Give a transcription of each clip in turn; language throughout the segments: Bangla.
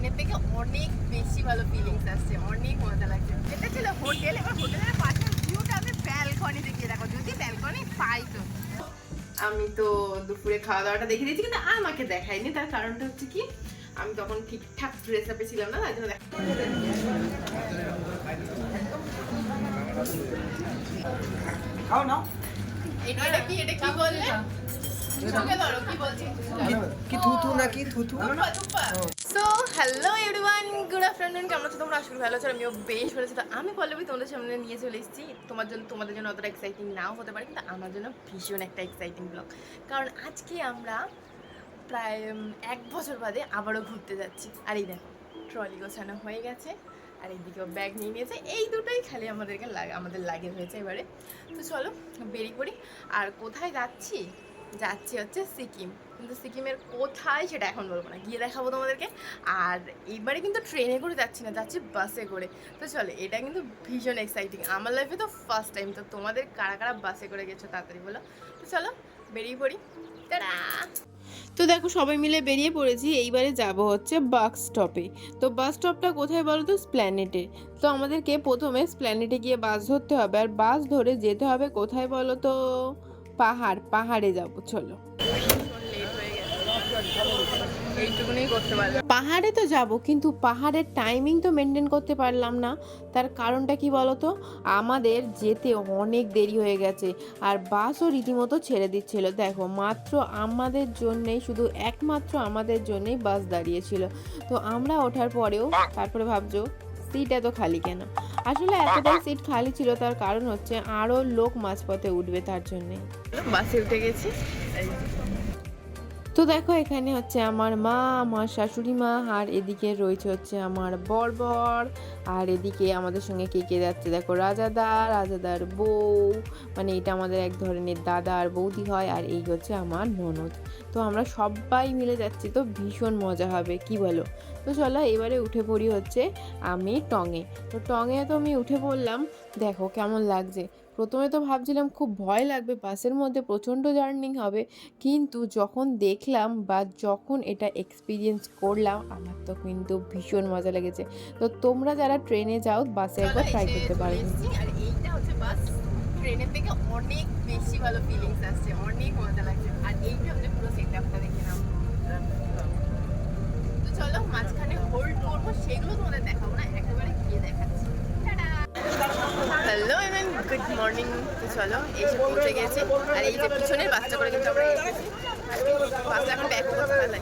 ট্রেনের থেকে অনেক বেশি ভালো ফিলিংস আসছে অনেক মজা লাগছে। এটা ছিল হোটেল এবার হোটেলের পাশে ভিউটা আমি ব্যালকনি দেখিয়ে দেখো যদি ব্যালকনি পাই তো। আমি তো দুপুরে খাওয়া দাওয়াটা দেখে দিয়েছি কিন্তু আমাকে দেখাইনি তার কারণটা হচ্ছে কি আমি তখন ঠিকঠাক ড্রেস আপে ছিলাম না তাই জন্য দেখ- খাও না এটা কি এটা কি বললে? কি বলছি? কি থুতু নাকি? থুতু so hello everyone good afternoon কেমন আছো? তোমরা আসলে ভালো আছো, আমিও বেশ ভালো তো আমি পল্লবী, তোমাদের সামনে নিয়ে চলে এসেছি। তোমার জন্য, তোমাদের জন্য অতটা এক্সাইটিং নাও হতে পারে, কিন্তু আমার জন্য ভীষণ একটা এক্সাইটিং ব্লগ কারণ আজকে আমরা প্রায় এক বছর বাদে আবারও ঘুরতে যাচ্ছি। আর এই দেখো ট্রলি গোছানো হয়ে গেছে, আর এইদিকেও ব্যাগ নিয়ে নিয়েছে। এই দুটোই খালি আমাদেরকে লাগে, আমাদের লাগে হয়েছে এবারে। তো চলো, বেরিয়ে পড়ি। আর কোথায় যাচ্ছি? যাচ্ছি হচ্ছে সিকিম। কিন্তু সিকিমের কোথায় সেটা এখন বলব না। গিয়ে দেখাবো তোমাদেরকে। আর এইবারে কিন্তু ট্রেনে করে যাচ্ছি না, যাচ্ছি বাসে করে। তো চলো, এটা কিন্তু ভীষণ এক্সাইটিং আমার লাইফে তো ফার্স্ট টাইম তো তোমাদের কারা কারা বাসে করে গেছো তাড়াতাড়ি বলো। তো চলো, বেরিয়ে পড়ি। তো দেখো, সবাই মিলে বেরিয়ে পড়েছি। এইবারে যাব হচ্ছে বাস স্টপে তো বাস স্টপটা কোথায় বলো তো স্প্ল্যানেটে তো আমাদেরকে প্রথমে স্প্ল্যানেটে গিয়ে বাস ধরতে হবে। আর বাস ধরে যেতে হবে কোথায় বলো তো পাহাড়, পাহাড়ে যাব, চলো। পাহাড়ে তো যাব, কিন্তু পাহাড়ের টাইমিং তো মেনটেন করতে পারলাম না। তার কারণটা কি বলতো? আমাদের যেতে অনেক দেরি হয়ে গেছে, আর বাসও রীতিমতো ছেড়ে দিচ্ছিল। দেখো, মাত্র আমাদের জন্যেই, শুধু একমাত্র আমাদের জন্যেই বাস দাঁড়িয়েছিল। তো আমরা ওঠার পরেও, তারপরে ভাবছ সিট এত খালি কেন? আসলে এতটাই সিট খালি ছিল, তার কারণ হচ্ছে আরও লোক মাঝপথে উঠবে তার জন্যে। বাসে উঠে গেছি। তো দেখো, এখানে হচ্ছে আমার মা, আমার শাশুড়ি মা, আর এদিকে রয়েছে হচ্ছে আমার বর বর আর এদিকে আমাদের সঙ্গে কে কে যাচ্ছে? দেখো, রাজাদা, রাজাদার বউ মানে এটা আমাদের এক ধরনের দাদা আর বৌদি হয়, আর এই হচ্ছে আমার ননদ। তো আমরা সবাই মিলে যাচ্ছি, তো ভীষণ মজা হবে, কি বলো? তো চলো, এবারে উঠে পড়ি হচ্ছে আমি টঙে। তো টঙে তো আমি উঠে পড়লাম, দেখো কেমন লাগছে। প্রথমে তো ভাবছিলাম খুব ভয় লাগবে বাসের মধ্যে প্রচণ্ড জার্নি হবে। কিন্তু যখন দেখলাম বা যখন এটা এক্সপিরিয়েন্স করলাম আমার তো কিন্তু ভীষণ মজা লেগেছে। তো তোমরা যারা ট্রেনে যাও বাসে একবার ট্রাই করতে পারো। আর এইটা হচ্ছে বাস। ট্রেনের থেকে অনেক বেশি ভালো ফিলিংস আসছে অনেক মজা লাগছে। আর পুরো দেখে নাও। তো চলো মাঝখানে হোল্ড করব সেগুলো তোমাদের দেখাবো না একেবারে গুড মর্নিং, তো চলো এসে পৌঁছে গেছি। আর এই যে পিছনের বাচ্চা করে কিন্তু আমরা এসেছি বাচ্চা এখন ব্যাক করতে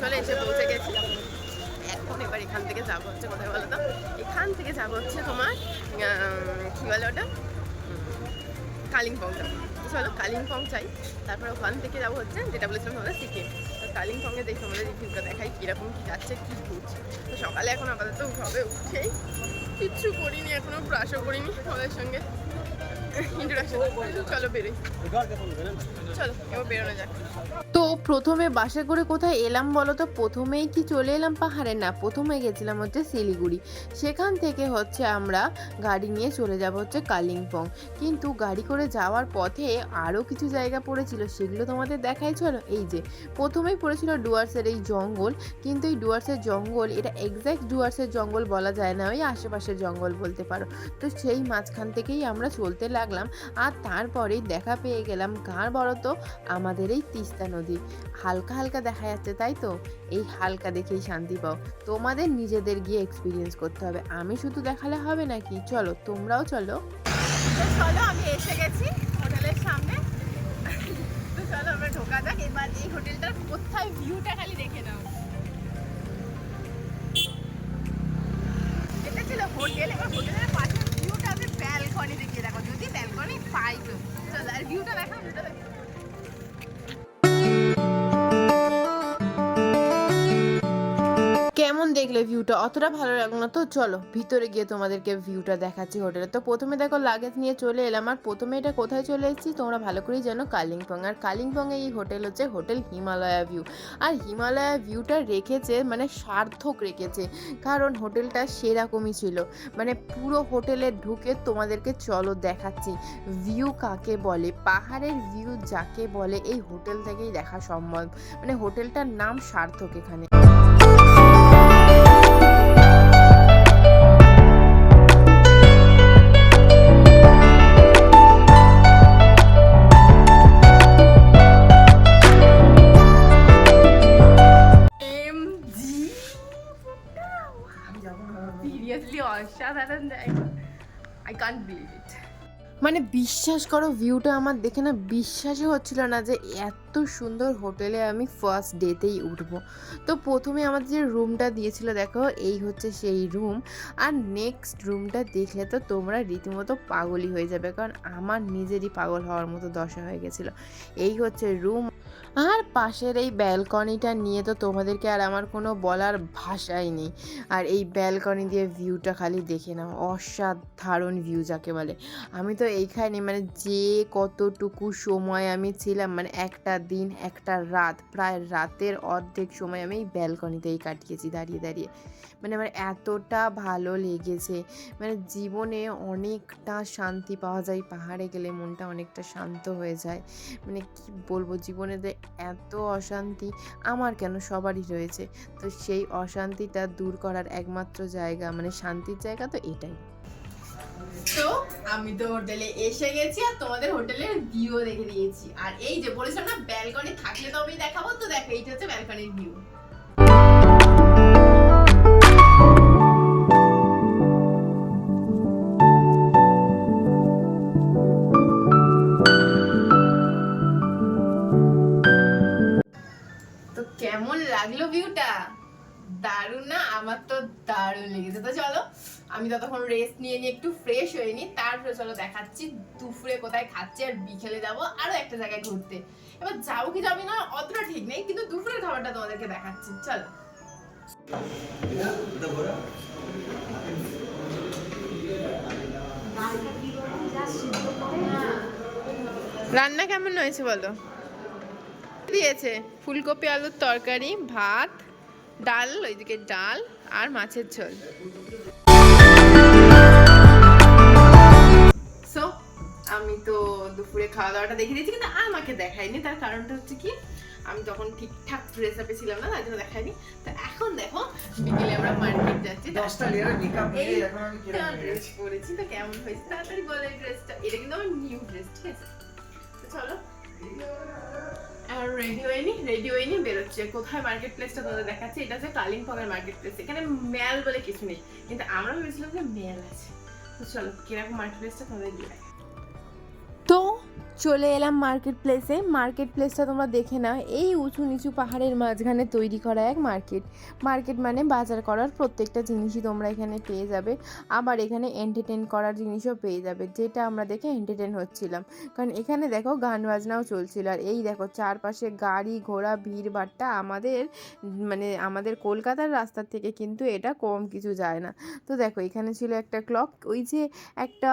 চলো এসে পৌঁছে গেছি। এখন এবার এখান থেকে যাব হচ্ছে, কোথায় বলো তো? এখান থেকে যাব হচ্ছে তোমার কি বলে ওটা? কালিম্পং যাব চলো, কালিম্পং চাই তারপর ওখান থেকে যাব হচ্ছে, যেটা বলেছিলাম আমরা সিকিম। কালিম্পংয়ে দেখি আমাদের রিভিউটা দেখাই কীরকম কী যাচ্ছে কী ঘুরছে তো সকালে এখন আপাতত ঘরে উঠেই কিচ্ছু করিনি এখনও ব্রাশও করিনি সবাইয়ের সঙ্গে। ইন্ট্রোডাকশন চলো বেরোই। চলো এবার বেরোনো যাক। তো প্রথমে বাসে করে কোথায় এলাম বলো তো প্রথমেই কি চলে এলাম পাহাড়ে? না, প্রথমে গেছিলাম হচ্ছে শিলিগুড়ি। সেখান থেকে হচ্ছে আমরা গাড়ি নিয়ে চলে যাব হচ্ছে কালিম্পং। কিন্তু গাড়ি করে যাওয়ার পথে আরও কিছু জায়গা পড়েছিল, সেগুলো তোমাদের দেখাই চলো। এই যে, প্রথমেই পড়েছিল ডুয়ার্সের এই জঙ্গল। কিন্তু এই ডুয়ার্সের জঙ্গল, এটা এক্স্যাক্ট ডুয়ার্সের জঙ্গল বলা যায় না, ওই আশেপাশের জঙ্গল বলতে পারো। তো সেই মাঝখান থেকেই আমরা চলতে লাগলাম। আর তারপরেই দেখা পেয়ে গেলাম গাঁর বড় তো আমাদের এই তিস্তা নদী হালকা হালকা দেখা যাচ্ছে, তাই তো? এই হালকা দেখেই শান্তি পাও। তোমাদের নিজেদের গিয়ে এক্সপিরিয়েন্স করতে হবে। আমি শুধু দেখালে হবে নাকি? চলো, তোমরাও চলো। চলো, আমি এসে গেছি হোটেলের সামনে। তো চলো, আমরা ঢোকা যাক। এবার এই হোটেলটার কোথায় ভিউটা খালি দেখে নাও। এটা ছিল হোটেল, এবার হোটেলের পাশে ভিউটা আমি ব্যালকনি দেখিয়ে দেখো। যদি ব্যালকনি পাই তো। চলো, আর ভিউটা দেখা ভিউটা দেখো দেখলে ভিউটা অতটা ভালো লাগল না, তো চলো ভিতরে গিয়ে তোমাদেরকে ভিউটা দেখাচ্ছি হোটেলে তো প্রথমে দেখো লাগেজ নিয়ে চলে এলাম, আর প্রথমে এটা কোথায় চলে এসেছি তোমরা ভালো করেই জানো কালিম্পং। আর কালিম্পংয়ে এই হোটেল হচ্ছে হোটেল হিমালয়া ভিউ আর হিমালয়া ভিউটা রেখেছে মানে সার্থক রেখেছে, কারণ হোটেলটা সেরকমই ছিল। মানে পুরো হোটেলে ঢুকে তোমাদেরকে চলো দেখাচ্ছি। ভিউ কাকে বলে? পাহাড়ের ভিউ যাকে বলে, এই হোটেল থেকেই দেখা সম্ভব। মানে হোটেলটার নাম সার্থক এখানে। মানে বিশ্বাস করো ভিউটা আমার দেখে না বিশ্বাসই হচ্ছিল না যে এত সুন্দর হোটেলে আমি ফার্স্ট ডেতেই উঠবো। তো প্রথমে আমাদের যে রুমটা দিয়েছিল, দেখো, এই হচ্ছে সেই রুম আর নেক্সট রুমটা দেখলে তো তোমরা রীতিমতো পাগলই হয়ে যাবে, কারণ আমার নিজেরই পাগল হওয়ার মতো দশা হয়ে গেছিল। এই হচ্ছে রুম আর পাশের এই ব্যালকনিটা নিয়ে তো তোমাদেরকে আর আমার কোনো বলার ভাষাই নেই। আর এই ব্যালকনি দিয়ে ভিউটা খালি দেখে নাও, অসাধারণ ভিউ যাকে বলে। আমি তো এইখানে মানে যে কতটুকু সময় আমি ছিলাম মানে একটা দিন, একটা রাত, প্রায় রাতের অর্ধেক সময় আমি এই ব্যালকনিতেই কাটিয়েছি দাঁড়িয়ে দাঁড়িয়ে। মানে আমার এতটা ভালো লেগেছে। মানে জীবনে অনেকটা শান্তি পাওয়া যায়, পাহাড়ে গেলে মনটা অনেকটা শান্ত হয়ে যায়। মানে কি বলব, জীবনে এত অশান্তি আমার কেন সবারই রয়েছে? তো সেই অশান্তিটা দূর করার একমাত্র জায়গা মানে শান্তির জায়গা তো এটাই। তো আমি তো হোটেলে এসে গেছি আর তোমাদের হোটেলের ভিউ দেখে দিয়েছি আর এই যে বলেছিলাম না ব্যালকনি থাকলে তো আমি দেখাবো, তো দেখো, এইটা হচ্ছে ব্যালকনির ভিউ আমার তো দারুণ লেগেছে। তো চলো, আমি ততক্ষণ রেস্ট নিয়ে নিয়ে একটু ফ্রেশ হয়ে নিই, তারপরে চলো দেখাচ্ছি দুপুরে কোথায় খাচ্ছি আর বিকেলে যাব আরও একটা জায়গায় ঘুরতে। এবার যাব কি যাবি না, অতটা ঠিক নেই, কিন্তু দুপুরের খাবারটা তোমাদেরকে দেখাচ্ছি, চলো। রান্না কেমন হয়েছে বলো? দিয়েছে, ফুলকপি, আলুর তরকারি, ভাত ডাল ওইদিকে ডাল আর মাছের ঝোল। সো আমি তো দুপুরে খাওয়া দাওয়াটা দেখে দিয়েছি কিন্তু আমাকে দেখায়নি। তার কারণটা হচ্ছে কি আমি তখন ঠিকঠাক ড্রেস আপে ছিলাম না তাই জন্য দেখায়নি। তো এখন দেখো বিকেলে আমরা মার্কেট যাচ্ছি। দশটা লেয়ার মেকআপ দিয়ে এখন আমি ড্রেস পরেছি তো কেমন হয়েছে? তাড়াতাড়ি বলে ড্রেসটা এটা কিন্তু আমার নিউ ড্রেস ঠিক আছে? তো চলো। আর রেডি হয়নি রেডি বেরোচ্ছে। কোথায় মার্কেট প্লেসটা তোমাদের দেখাচ্ছে? এটা হচ্ছে কালিম্পংয়ের মার্কেট প্লেস এখানে ম্যাল বলে কিছু নেই। কিন্তু আমরা ভেবেছিলাম যে ম্যাল আছে। তো চলো, কীরকম মার্কেট প্লেসটা তোমাদের দিয়ে চলে এলাম মার্কেট প্লেসে মার্কেট প্লেসটা তোমরা দেখে নাও। এই উঁচু নিচু পাহাড়ের মাঝখানে তৈরি করা এক মার্কেট মার্কেট মানে বাজার করার প্রত্যেকটা জিনিসই তোমরা এখানে পেয়ে যাবে। আবার এখানে এন্টারটেন করার জিনিসও পেয়ে যাবে, যেটা আমরা দেখে এন্টারটেন হচ্ছিলাম। কারণ এখানে দেখো গান বাজনাও চলছিল। আর এই দেখো চারপাশে গাড়ি ঘোড়া, ভিড় ভাট্টা আমাদের মানে আমাদের কলকাতার রাস্তার থেকে কিন্তু এটা কম কিছু যায় না। তো দেখো এখানে ছিল একটা ক্লক ওই যে একটা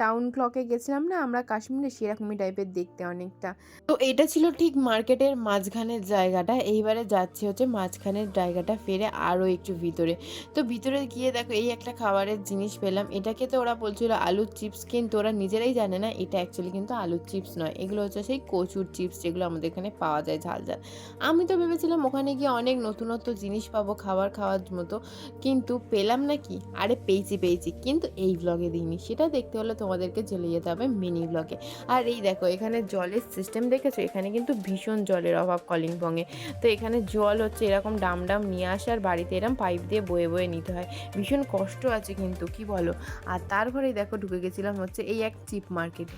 টাউন ক্লকে গেছিলাম না আমরা কাশ্মীরে সেরকমই টাইপের দেখতে অনেকটা। তো এটা ছিল ঠিক মার্কেটের মাঝখানের জায়গাটা। এইবারে যাচ্ছে হচ্ছে মাঝখানের জায়গাটা ফেরে আরও একটু ভিতরে। তো ভিতরে গিয়ে দেখো এই একটা খাবারের জিনিস পেলাম। এটাকে তো ওরা বলছিল আলুর চিপস কিন্তু ওরা নিজেরাই জানে না এটা অ্যাকচুয়ালি কিন্তু আলুর চিপস নয়। এগুলো হচ্ছে সেই কচুর চিপস যেগুলো আমাদের এখানে পাওয়া যায় ঝাল ঝাল। আমি তো ভেবেছিলাম ওখানে গিয়ে অনেক নতুনত্ব জিনিস পাবো খাবার খাওয়ার মতো, কিন্তু পেলাম না কি? আরে পেয়েছি পেয়েছি। কিন্তু এই ব্লগে দিইনি। সেটা দেখতে হলে তোমাদেরকে চলে যেতে হবে মিনি ব্লগে আর এই দেখো এখানে জলের সিস্টেম দেখেছ? এখানে কিন্তু ভীষণ জলের অভাব কলিম্পংয়ে তো এখানে জল হচ্ছে এরকম ডাম ডাম নিয়ে আসার বাড়িতে এরকম পাইপ দিয়ে বয়ে বয়ে নিতে হয়। ভীষণ কষ্ট আছে কিন্তু কি বলো? আর তারপরেই দেখো ঢুকে গেছিলাম হচ্ছে এই এক চিপ মার্কেট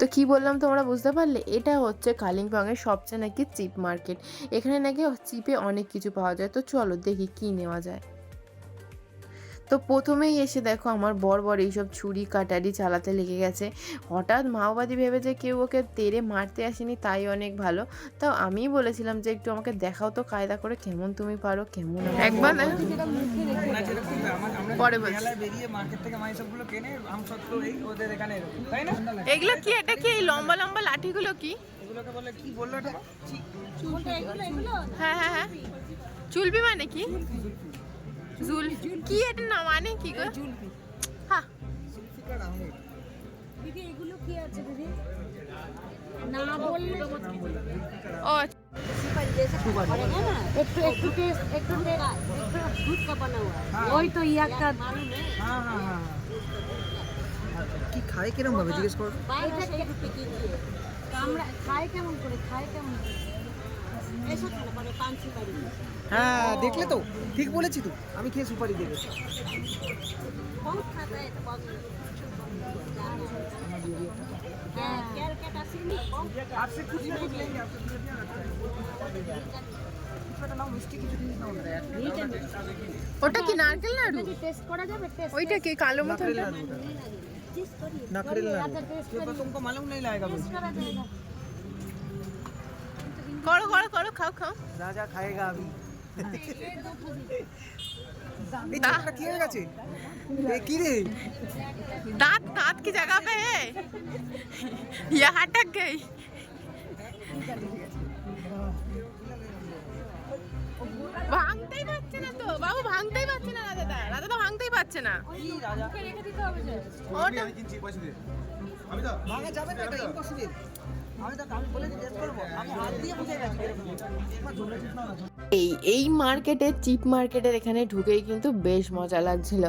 তো কি বললাম তোমরা বুঝতে পারলে? এটা হচ্ছে কালিম্পংয়ের সবচেয়ে নাকি চিপ মার্কেট এখানে নাকি চিপে অনেক কিছু পাওয়া যায়। তো চলো দেখি কি নেওয়া যায়। তো প্রথমেই এসে দেখো আমার বর বর এইসব ছুরি কাটারি চালাতে লেগে গেছে। হঠাৎ মাওবাদী ভেবে যে কেউ ওকে তেরে মারতে আসেনি তাই অনেক ভালো। তাও আমিই বলেছিলাম যে একটু আমাকে দেখাও তো কায়দা করে কেমন তুমি পারো কেমন একবার পরে বলছি। মেলায় বেরিয়ে মার্কেট থেকে মাই সবগুলো কেনে আম সত্ত্ব এই ওদের এখানে এরকম তাই না? এগুলো কি এটা কি এই লম্বা লম্বা লাঠিগুলো কি? এগুলোকে বলে কি বলল এটা হ্যাঁ হ্যাঁ হ্যাঁ। চুলবি মানে কি? কি ওই তো ইয়া কা হ্যাঁ, হ্যাঁ। কি খায়? কিরম ভাবে? জিজ্ঞেস কর। আমরা খায় কেমন করে? খায় কেমন করে? হ্যাঁ দেখলে তো ঠিক বলেছি তো আমি খেয়ে সুপারি দেবে बहुत खाता है तो बहुत क्या क्या क्या का सिंह बहुत आपसे कुछ ना कुछ लेंगे आपसे कुछ नहीं आता নাও মিষ্টি কিছু জিনিস নাও না मीठा ওটা কি নারকেল নাড়ু टेस्ट करा जाए टेस्ट ওইটা কি কালো মতো নাকরেল নাড়ু ওটা। टेस्ट करिए नाकरेल करिए, नाड़ू। आधा टेस्ट ये तो करिए तुमको मालूम नहीं लाएगा टेस्ट करा जाएगा করো করো করো খাও খাও। রাজা খায়েগা আমি। এই দাঁত কি হয়ে গেছে? এ কি রে? দাঁত दांत की जगह पे है ये हटक गई ভাঙতেই পারছে না তো। বাবু ভাঙতেই পারছে না রাজাদা। রাজাদা ভাঙতেই পারছে না। আমি তো ভাঙা যাবে না এটা ইম্পসিবল আমি তো আমি বলে টেস্ট করব। আমি হাত দিয়ে বুঝে গেছি। এই এই মার্কেটে, চিপ মার্কেটের এখানে ঢুকেই কিন্তু বেশ মজা লাগছিল।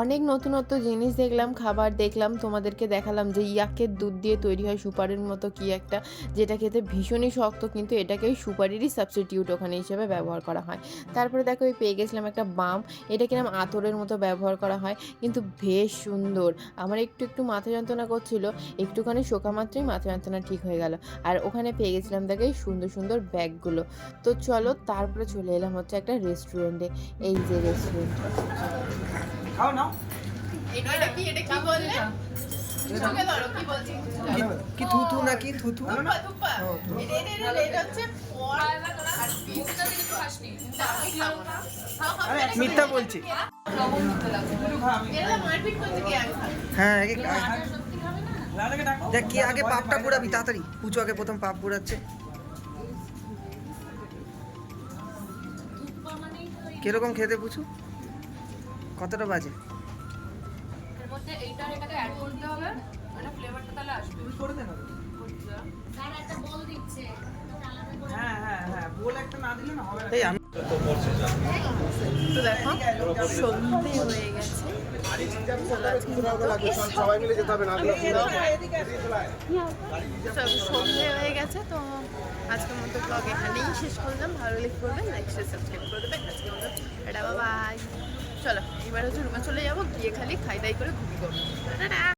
অনেক নতুনত্ব জিনিস দেখলাম, খাবার দেখলাম, তোমাদেরকে দেখালাম যে ইয়াকের দুধ দিয়ে তৈরি হয় সুপারির মতো কি একটা, যেটা খেতে ভীষণই শক্ত, কিন্তু এটাকে সুপারিরই সাবস্টিটিউট ওখানে হিসেবে ব্যবহার করা হয়। তারপরে দেখো ওই পেয়ে গেছিলাম একটা বাম এটা কিরম আতরের মতো ব্যবহার করা হয়, কিন্তু বেশ সুন্দর। আমার একটু একটু মাথা যন্ত্রণা করছিল, একটুখানি শোকা মাত্রই মাথা যন্ত্রণা ঠিক হয়ে গেল। আর ওখানে পেয়ে গেছিলাম দেখে, এই সুন্দর সুন্দর ব্যাগগুলো। তো চলো, তারপরে চলে এলাম হচ্ছে একটা রেস্টুরেন্টে এই যে রেস্টুরেন্ট খাও নাও। এটা কি? এটা কি বললে? চোখে ধরো কি বলছি? কি- কি থুতু নাকি থুতু থুপ্পা থুপ্পা এটা এটা এটা এটা হচ্ছে পর আর পিসটা দিকে কীরকম খেতে পুচু? কতটা বাজে? হ্যাঁ হ্যাঁ হ্যাঁ বল একটা না দিলে না হবে এই আমি তো দেখো সন্ধে হয়ে গেছে। সবাই মিলে যেতে হবে না সন্ধে হয়ে গেছে তো আজকের মতো ব্লগ এখানেই শেষ করলাম। ভালো লেগে করবেন লাইক শেয়ার সাবস্ক্রাইব করে দেবেন। আজকে মতো এটা বাবা চলো, এবার হচ্ছে রুমে চলে যাব, গিয়ে খালি খাই দাই করে ঘুমি করব